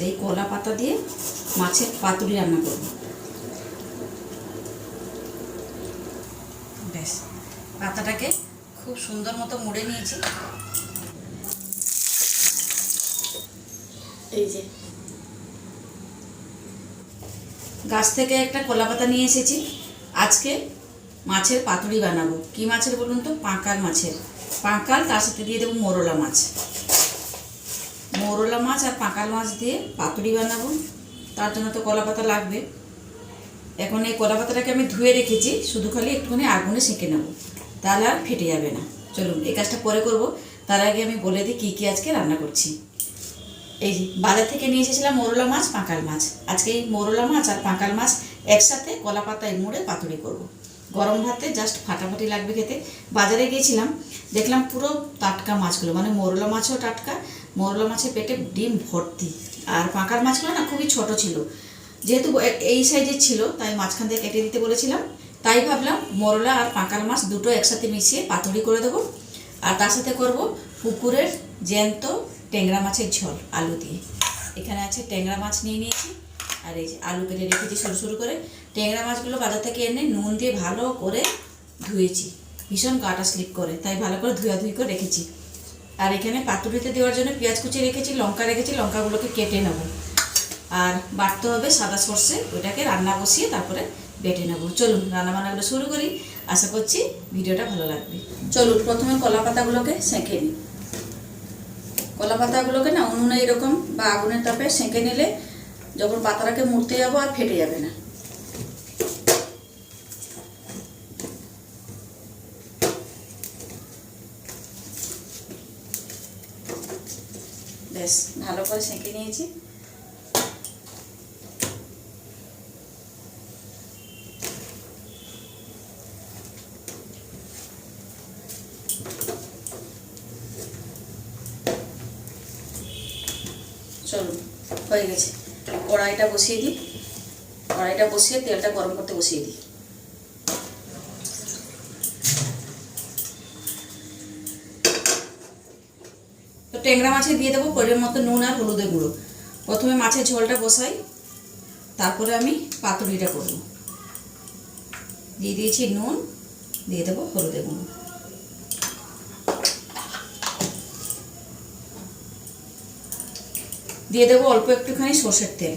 এই কলা পাতা দিয়ে মাছের পাতুরি রান্না করব। বেশ পাতাটাকে খুব সুন্দর মতো মুড়ে নিয়েছি। এই যে। গাছ থেকে একটা কলা পাতা নিয়ে এসেছি। আজকে মাছের পাতুরি বানাবো। কি মাছের বলুন তো? পাঁকাল মাছের। পাঁকাল, তার সাথে দিয়ে দেবো মোরলা মাছ। মোরলা মাছ আর পাঁকাল মাছ দিয়ে পাতুরি বানাবো। তার জন্য তো কলা পাতা লাগবে। এখন এই কলা পাতাটাকে আমি ধুয়ে রেখেছি, শুধু খালি একটুখানি আগুনে সেঁকে নেব। তাহলে আর ফেটে যাবে না। চলুন, এই কাজটা পরে করব। তার আগে আমি বলে দিই কী কী আজকে রান্না করছি। এই যে, বাজার থেকে নিয়ে এসেছিলাম মোরলা মাছ, পাঁকাল মাছ। আজকে এই মোরলা মাছ আর পাঁকাল মাছ একসাথে কলা পাতায় মুড়ে পাতুরি করব। গরম ভাতে জাস্ট ফাটাফাটি লাগবে খেতে। বাজারে গিয়েছিলাম, দেখলাম পুরো টাটকা মাছগুলো মানে মোরলা মাছও টাটকা মোরলা মাছের পেটে ডিম ভর্তি। আর পাঁকার মাছগুলো না খুবই ছোট ছিল। যেহেতু এই সাইজের ছিল, তাই মাঝখান থেকে কেটে দিতে বলেছিলাম। তাই ভাবলাম মরলা আর পাঁকাল মাছ দুটো একসাথে মিশিয়ে পাতুরি করে দেবো। আর তার সাথে করব পুকুরের জ্যান্ত ট্যাংরা মাছের ঝোল, আলু দিয়ে। এখানে আছে ট্যাংরা মাছ নিয়ে নিয়েছি। আর এই যে আলু কেটে রেখেছি সরু সরু করে। ট্যাংরা মাছগুলো বাজার থেকে এনে নুন দিয়ে ভালো করে ধুয়েছি। ভীষণ কাটা স্লিপ করে, তাই ভালো করে ধুয়াধুই করে রেখেছি। আর এখানে পাতুরিতে দেওয়ার জন্য পেঁয়াজ কুচি রেখেছি, লঙ্কা রেখেছি, লঙ্কাগুলোকে কেটে নেব। আর বাটতে হবে সাদা সর্ষে, ওইটাকে রান্না বসিয়ে তারপরে বেটে নেব। চলুন রান্না বান্নাগুলো শুরু করি। আশা করছি ভিডিওটা ভালো লাগবে। চলুন, প্রথমে কলা পাতাগুলোকে সেঁকে নিই। কলা পাতাগুলোকে না উনুনে এরকম বা আগুনের তাপে সেঁকে নিলে যখন পাতাটাকে মুড়তে যাব আর ফেটে যাবে না। বেশ, ভালো করে সেঁকে নিয়েছি। চলুন, হয়ে গেছে। কড়াইটা বসিয়ে দিই। কড়াইটা বসিয়ে তেলটা গরম করতে বসিয়ে দিই। তো ট্যাংরা মাছে দিয়ে দেবো পরিমাণ মতো নুন আর হলুদের গুঁড়ো। প্রথমে মাছের ঝোলটা বসাই, তারপরে আমি পাতুরিটা করব। দিয়ে দিয়েছি নুন, দিয়ে দেবো হলুদের গুঁড়ো। দিয়ে দেবো অল্প একটুখানি সর্ষের তেল।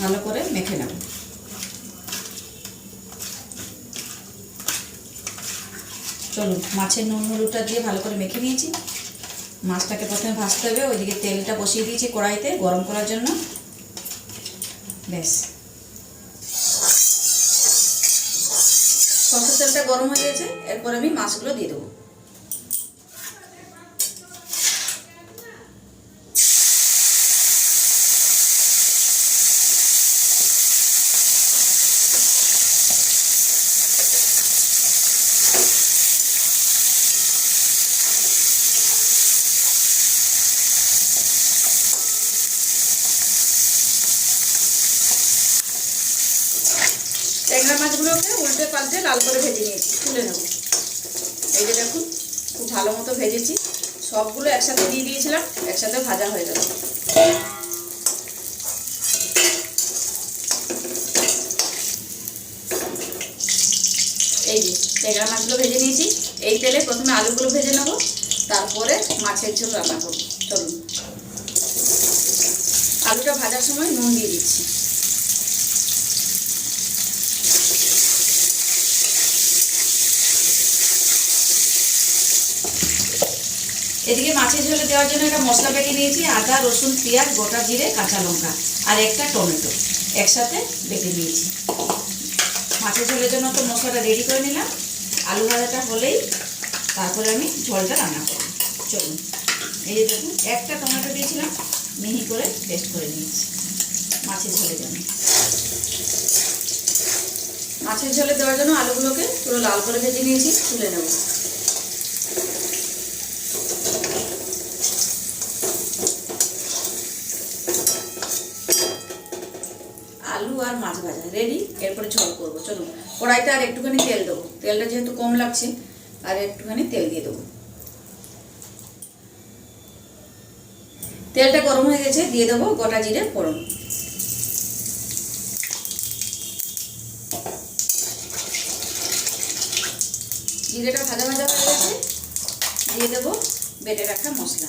ভালো করে মেখে নেব। চলুন, মাছের নুন হলুদটা দিয়ে ভালো করে মেখে নিয়েছি। মাছটাকে প্রথমে ভাজতে হবে, ওইদিকে তেলটা বসিয়ে দিয়েছি কড়াইতে গরম করার জন্য। ব্যাস। সরষের তেলটা গরম হয়ে গেছে, এরপর আমি মাছগুলো দিয়ে দেবো ট্যাংরা মাছগুলোকে পাল্টে লাল করে ভেজে নিয়েছি, তুলে নেব। এই যে দেখুন, খুব ভালো মতো ভেজেছি। সবগুলো একসাথে দিয়ে দিয়েছিলাম, একসাথে ভাজা হয়ে গেল। এই যে ট্যাংরা মাছগুলো ভেজে নিয়েছি। এই তেলে প্রথমে আলুগুলো ভেজে নেব, তারপরে মাছের ঝোল রান্না করব। চলুন। আলুটা ভাজার সময় নুন দিয়ে দিচ্ছি। এদিকে মাছের ঝোলে দেওয়ার জন্য একটা মশলা বেটে নিয়েছি, আদা, রসুন, পেঁয়াজ, গোটা জিরে, কাঁচা লঙ্কা আর একটা টমেটো। একসাথে বেটে নিয়েছি। মাছের ঝোলের জন্য তো মশলাটা রেডি করে নিলাম। আলু ভাজাটা হলেই তারপরে আমি ঝোলটা রান্না করব। চলুন। এই যে দেখুন, একটা টমেটো দিয়েছিলাম, মিহি করে পেস্ট করে নিয়েছি মাছের ঝোলের জন্য। মাছের ঝোলে দেওয়ার জন্য আলুগুলোকে পুরো লাল করে ভেজে নিয়েছি, তুলে নেব। মাছ ভাজা। রেডি এরপরে ঝোল করব। চলুন, কড়াইতে আর একটুখানি তেল দেবো। তেলটা যেহেতু কম লাগছে, আর একটুখানি তেল দিয়ে দেবো। তেলটা গরম হয়ে গেছে, দিয়ে দেবো গোটা জিরে ফোড়ন। জিরেটা ভাজা ভাজা হয়ে গেছে, দিয়ে দেবো বেটে রাখা মশলা।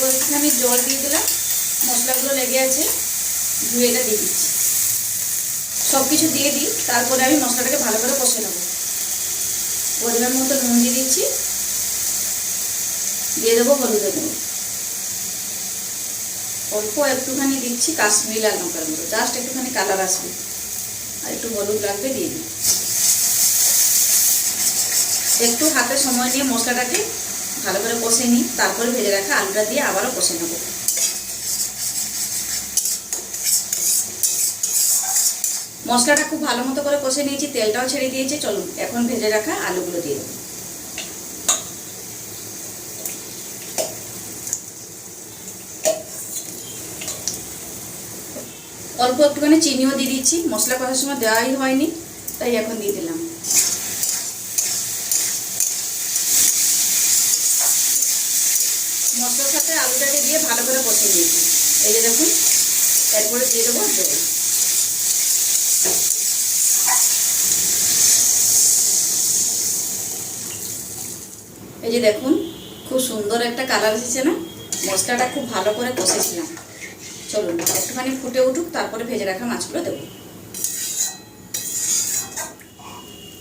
অল্প একটুখানি জল দিয়ে দিলাম, মশলাগুলো লেগে আছে, ধুয়ে এটা দিয়ে দিচ্ছি। সব কিছু দিয়ে দিই, তারপরে আমি মশলাটাকে ভালো করে কষে নেব। পরিমাণ মতো নুন দিয়ে দিচ্ছি। দিয়ে দেবো হলুদের গুঁড়ো। অল্প একটুখানি দিচ্ছি কাশ্মীরি লাল লঙ্কার গুঁড়ো জাস্ট একটুখানি কালার আসবে। আর একটু হলুদ লাগবে দিয়ে দিই। একটু হাতে সময় নিয়ে মশলাটাকে ভালো করে কষে নিই, তারপরে ভেজে রাখা আলুটা দিয়ে আবারও কষে নেব। মশলাটা খুব ভালো মতো করে কষে নিয়েছি, তেলটাও ছেড়ে দিয়েছি, চলুন, এখন ভেজে রাখা আলুগুলো দিয়ে দেবো। অল্প একটুখানি চিনিও দিয়ে দিচ্ছি, মশলা কষার সময় দেওয়াই হয়নি, তাই এখন দিয়ে দিলাম। মশলার সাথে আলুটাকে দিয়ে ভালো করে কষে নিয়েছি। এই যে দেখুন, এরপরে দিয়ে দেবো জল। এই যে দেখুন, খুব সুন্দর একটা কালার এসেছে না? মশলাটা খুব ভালো করে কষেছিলাম। চলুন, একটুখানি ফুটে উঠুক, তারপরে ভেজে রাখা মাছগুলো দেবো।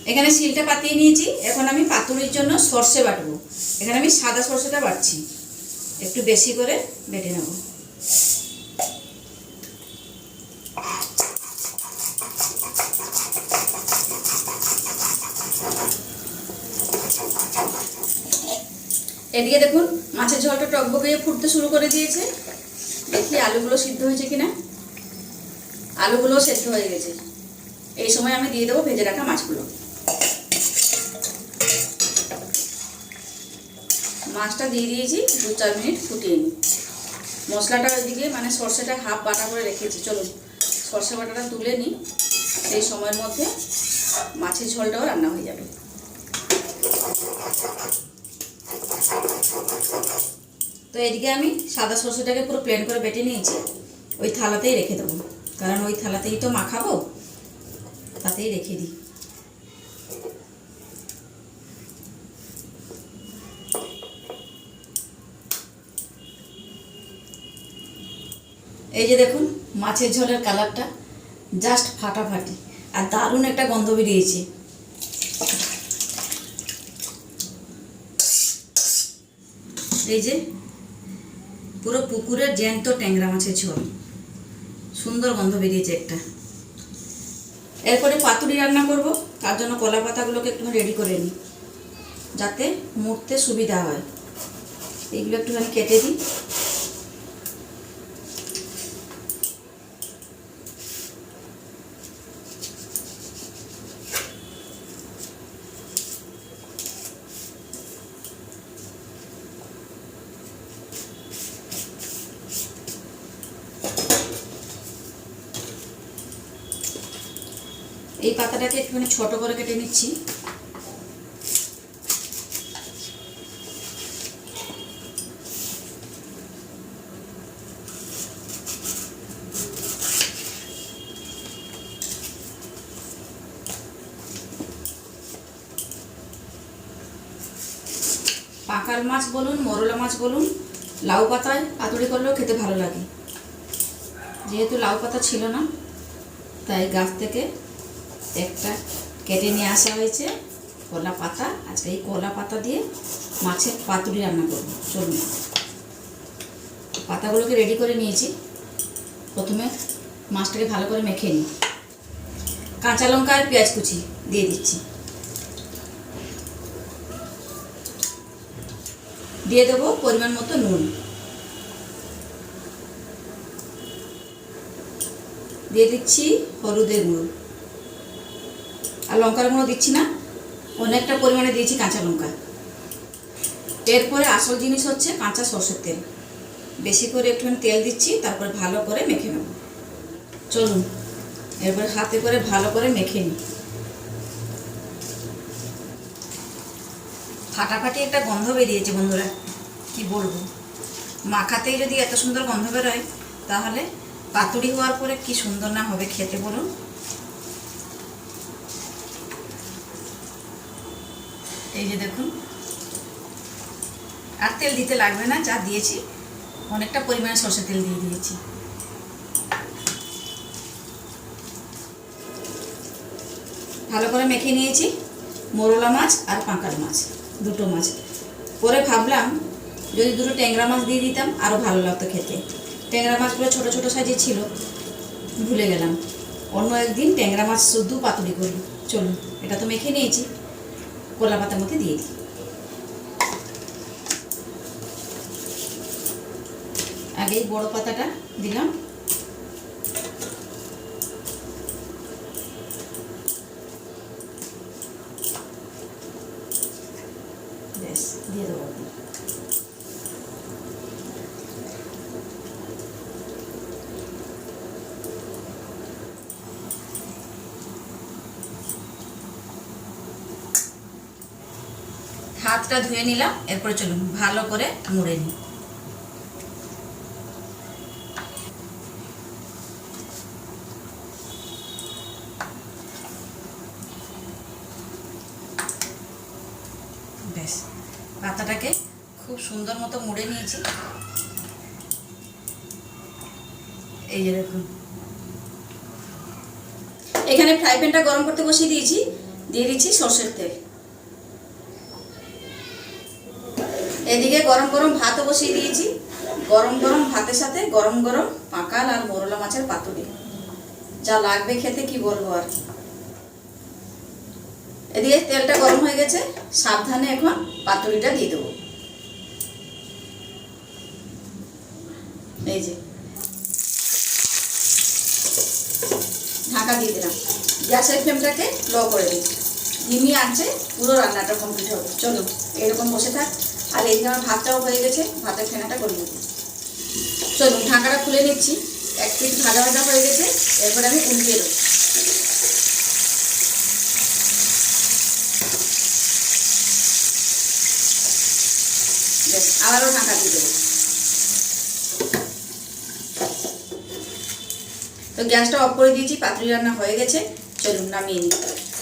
এখানে শিলটা পাতিয়ে নিয়েছি। এখন আমি পাতুরির জন্য সর্ষে বাটবো। এখানে আমি সাদা সর্ষেটা বাটছি। একটু বেশি করে বেটে নেব। এদিকে দেখুন, মাছের ঝোলটা টকবকে ফুটতে শুরু করে দিয়েছে। দেখি আলুগুলো সিদ্ধ হয়েছে কিনা। আলুগুলো সেদ্ধ হয়ে গেছে। এই সময় আমি দিয়ে দেবো ভেজে রাখা মাছগুলো। মাছটা দিয়ে দিয়েছি, দু চার মিনিট ফুটিয়ে নিই। মশলাটা ওইদিকে মানে সর্ষেটা হাফ বাটা করে রেখেছি। চলুন, সর্ষে বাটাটা তুলে নিই। এই সময়ের মধ্যে মাছের ঝোলটাও রান্না হয়ে যাবে। তো এদিকে আমি সাদা সর্ষেটাকে পুরো প্লেন করে বেটে নিয়েছি। ওই থালাতেই রেখে দেবো। কারণ ওই থালাতেই তো মাখাবো, তাতেই রেখে দিই। এই যে দেখুন, মাছের ঝোলের কালারটা জাস্ট ফাটাফাটি। আর দারুণ একটা গন্ধ বেরিয়েছে। এই যে, পুরো পুকুরের জ্যান্ত ট্যাংরা মাছের ঝোল। সুন্দর গন্ধ বেরিয়েছে একটা। এরপরে পাতুরি রান্না করব, তার জন্য কলা পাতাগুলোকে একটুখানি রেডি করে নিই, যাতে মুড়তে সুবিধা হয়। এইগুলো একটুখানি কেটে দিই। এই পাতাটাকে একটুখানি ছোট করে কেটে নিচ্ছি। পাকাল মাছ বলুন, মরলা মাছ বলুন, লাউ পাতায় পাতুরি করলেও খেতে ভালো লাগে। যেহেতু লাউ পাতা ছিল না, তাই গাছ থেকে একটা কেটে নিয়ে আসা হয়েছে। কলা পাতা, আজকে এই কলা পাতা দিয়ে মাছের পাতুরি রান্না করব। চলুন। পাতাগুলোকে রেডি করে নিয়েছি। প্রথমে মাছটাকে ভালো করে মেখে নিই। কাঁচা লঙ্কা আর পেঁয়াজ কুচি দিয়ে দিচ্ছি। দিয়ে দেবো পরিমাণ মতো নুন। দিয়ে দিচ্ছি হলুদের গুঁড়ো। আর লঙ্কার গুঁড়ো দিচ্ছি না। অনেকটা পরিমাণে দিয়েছি কাঁচা লঙ্কা। এরপরে আসল জিনিস হচ্ছে কাঁচা সর্ষের তেল। বেশি করে একটুখানি তেল দিচ্ছি, তারপরে ভালো করে মেখে নেব। চলুন, এরপরে হাতে করে ভালো করে মেখে নিই। ফাটাফাটি একটা গন্ধ বেরিয়েছে বন্ধুরা, কি বলব? মাখাতেই যদি এত সুন্দর গন্ধ বেরোয়, তাহলে পাতুড়ি হওয়ার পরে কি সুন্দর না হবে খেতে বলুন। এই যে দেখুন। আর তেল দিতে লাগবে না, যা দিয়েছি। অনেকটা পরিমাণে সর্ষে তেল দিয়ে দিয়েছি। ভালো করে মেখে নিয়েছি। মোরলা মাছ আর পাঁকাল মাছ, দুটো মাছ। পরে ভাবলাম, যদি দুটো ট্যাংরা মাছ দিয়ে দিতাম আরও ভালো লাগতো খেতে। ট্যাংরা মাছগুলো ছোট ছোট সাইজে ছিল, ভুলে গেলাম। অন্য একদিন ট্যাংরা মাছ শুদ্ধ পাতুরি করি। চলুন, এটা তো মেখে নিয়েছি। কলা পাতার মধ্যে দিয়ে দিই। আগেই বড় পাতাটা দিলাম। ব্যাস দিয়ে দেবো এখন। হাতটা ধুয়ে নিলাম, এরপরে চলুন ভালো করে মুড়ে নিই। পাতাটাকে খুব সুন্দর মতো মুড়ে নিয়েছি। এই যে দেখুন। এখানে ফ্রাই প্যানটা গরম করতে বসিয়ে দিয়েছি, দিয়ে দিচ্ছি সর্ষের তেল। এদিকে গরম গরম ভাতও বসিয়ে দিয়েছি। গরম গরম ভাতের সাথে গরম গরম পাকাল আর মোরলা মাছের পাতুরি। যা লাগবে খেতে, কি বলব আর? এদিকে তেলটা গরম হয়ে গেছে, সাবধানে এখন পাতুরিটা দিয়ে দেবো। এই যে। ঢাকা দিয়ে দিলাম। গ্যাসের ফ্লেমটাকে লো করে দিই। ধিমি আনছে, পুরো রান্নাটা কমপ্লিট হবে। চলো, এরকম বসে থাক। আর যে আমার ভাতটাও হয়ে গেছে, ভাতের ফেনাটা করে নিচ্ছি চলুন, ঢাকাটা খুলে নিচ্ছি। এক পিঠ ভাজা ভাজা হয়ে গেছে, এরপরে আমি উল্টিয়ে দেবো। আবারও ঢাকা দিয়ে দেবো। তো গ্যাসটা অফ করে দিয়েছি, পাতুরি রান্না হয়ে গেছে। চলুন, নামিয়ে নিই।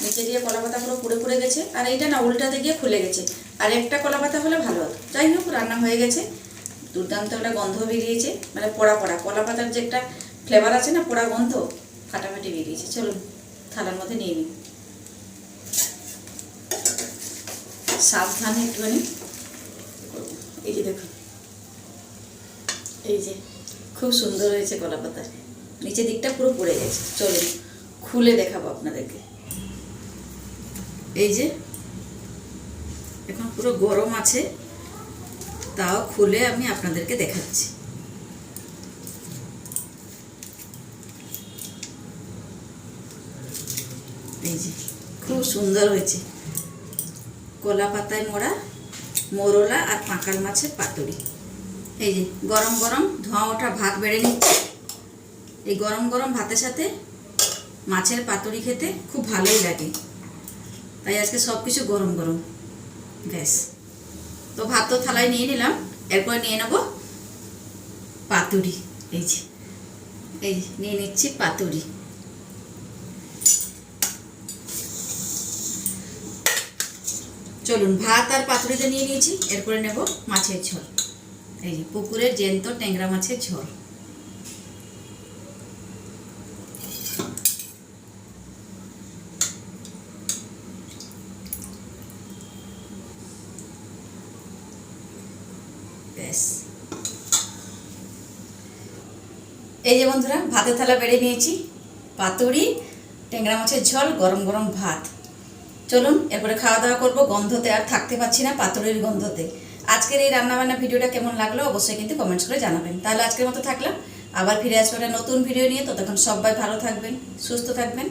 নিচে দিয়ে কলা পাতা পুরো পুড়ে পুড়ে গেছে, আর এইটা না, উল্টাতে গিয়ে খুলে গেছে। আর একটা কলা পাতা হলে ভালো হতো। যাই হোক, রান্না হয়ে গেছে। দুর্দান্ত একটা গন্ধ বেরিয়েছে। মানে পোড়া পোড়া। কলা পাতার যে একটা ফ্লেভার আছে না, পোড়া গন্ধ, ফাটাফাটি বেরিয়েছে। চলুন, থালার মধ্যে নিয়ে নিন সাবধানে একটুখানি এই যে দেখুন। এই যে, খুব সুন্দর হয়েছে কলা পাতা। নিচের দিকটা পুরো পড়ে গেছে। চলুন, খুলে দেখাবো আপনাদেরকে। এই যে এখন পুরো গরম আছে, তাও খুলে আমি আপনাদেরকে দেখাচ্ছি। এই যে, খুব সুন্দর হয়েছে। কলা পাতায় মোড়া, মোরলা আর পাঁকাল মাছের পাতুরি। এই যে, গরম গরম ধোঁয়া ওঠা ভাত বেড়ে নিচ্ছে। এই গরম গরম ভাতের সাথে মাছের পাতুরি খেতে খুব ভালোই লাগে। তাই আজকে সব কিছু গরম গরম। ব্যাস তো ভাত তো থালায় নিয়ে নিলাম, এরপরে নিয়ে নেব পাতুরি। এই যে, এই নিয়ে নিচ্ছি পাতুরি। চলুন, ভাত আর পাতুরিতে নিয়ে নিয়েছি, এরপরে নেব মাছের ঝোল। এই যে, পুকুরের জ্যান্ত ট্যাংরা মাছের ঝোল। ব্যাস এই যে বন্ধুরা, ভাতের থালা বেড়ে নিয়েছি। পাতুরি, ট্যাংরা মাছের ঝোল, গরম গরম ভাত। চলুন, এরপরে খাওয়া দাওয়া করব। গন্ধতে আর থাকতে পারছি না পাতুরির গন্ধতে। আজকের এই রান্নাবান্না ভিডিওটা কেমন লাগল অবশ্যই কিন্তু কমেন্টস করে জানাবেন। তাহলে আজকের মতো থাকলাম। আবার ফিরে আসব একটা নতুন ভিডিও নিয়ে। ততক্ষণ সবাই ভালো থাকবেন, সুস্থ থাকবেন।